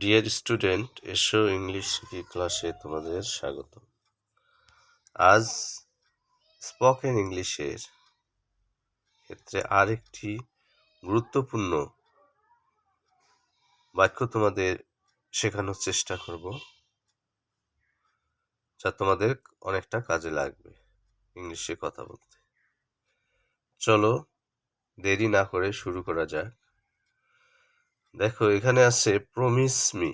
Dear student এসো English ক্লাসে তোমাদের স্বাগত আজ স্পোকেন ইংলিশের ক্ষেত্রে আরেকটি গুরুত্বপূর্ণ বাক্য তোমাদের শেখানোর চেষ্টা করব, যা তোমাদের অনেকটা কাজে লাগবে ইংলিশে কথা বলতে। চলো দেরি না করে শুরু করা যাক। দেখো, এখানে আছে প্রমিস মি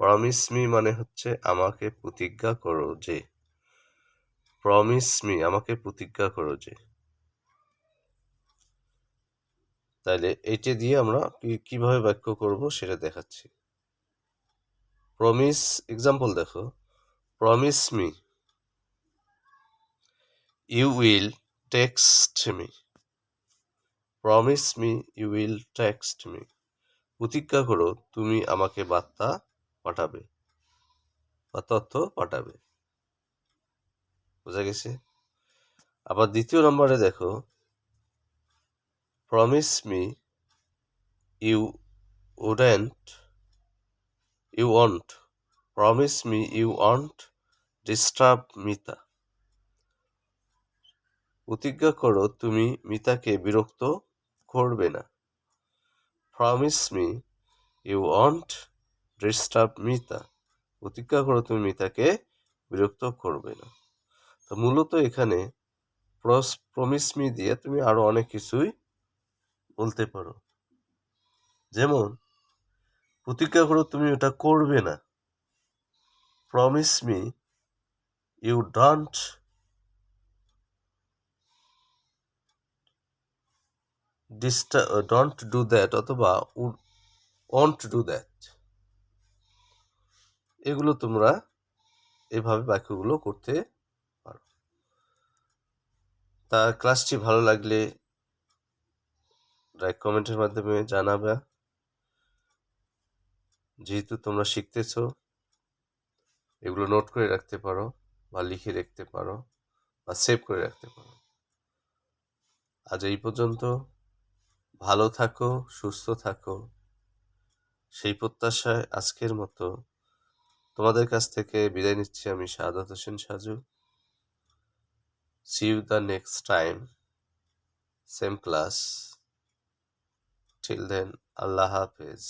প্রমিস মি মানে হচ্ছে আমাকে প্রতিজ্ঞা করো যে। প্রমিস মি আমাকে প্রতিজ্ঞা করো যে। তাইলে এইটা দিয়ে আমরা কীভাবে বাক্য করব সেটা দেখাচ্ছি। প্রমিস এক্সাম্পল দেখো। Promise me you will text me. Promise me you will text me প্রতিজ্ঞা করো, তুমি আমাকে বার্তা পাঠাবে। বা তথ্য পাঠাবে। বোঝা গেছে? আবার দ্বিতীয় নম্বরে দেখো। Promise me you wouldn't you won't promise me you won't disturb Mita প্রতিজ্ঞা করো, তুমি মিতাকে বিরক্ত করবে না। Promise me you won't disturb Mita প্রতিজ্ঞা করো তুমি মিতাকে বিরক্ত করবে না। তো মূলত এখানে প্রমিস মি দিয়ে তুমি আরও অনেক কিছুই বলতে পারো। যেমন প্রতিজ্ঞা করো তুমি ওটা করবে না। Promise me you don't disturb don't do that অথবা ওন্ট ডু দ্যাট এগুলো তোমরা এভাবে বাক্যগুলো করতে পারো। তা ক্লাসটি ভালো লাগলে লাইক কমেন্টের মাধ্যমে জানাবে। যেহেতু তোমরা শিখতেছ, এগুলো নোট করে রাখতে পারো বা লিখে রাখতে পারো বা সেভ করে রাখতে পারো। আজ এই পর্যন্ত। ভালো থাকো, সুস্থ থাকো। সেই প্রত্যাশায় আজকের মতো। তোমাদের কাছ থেকে বিদায় নিচ্ছি আমি Sadat Hossain Saju. See you the next time same class till then আল্লাহ হাফেজ।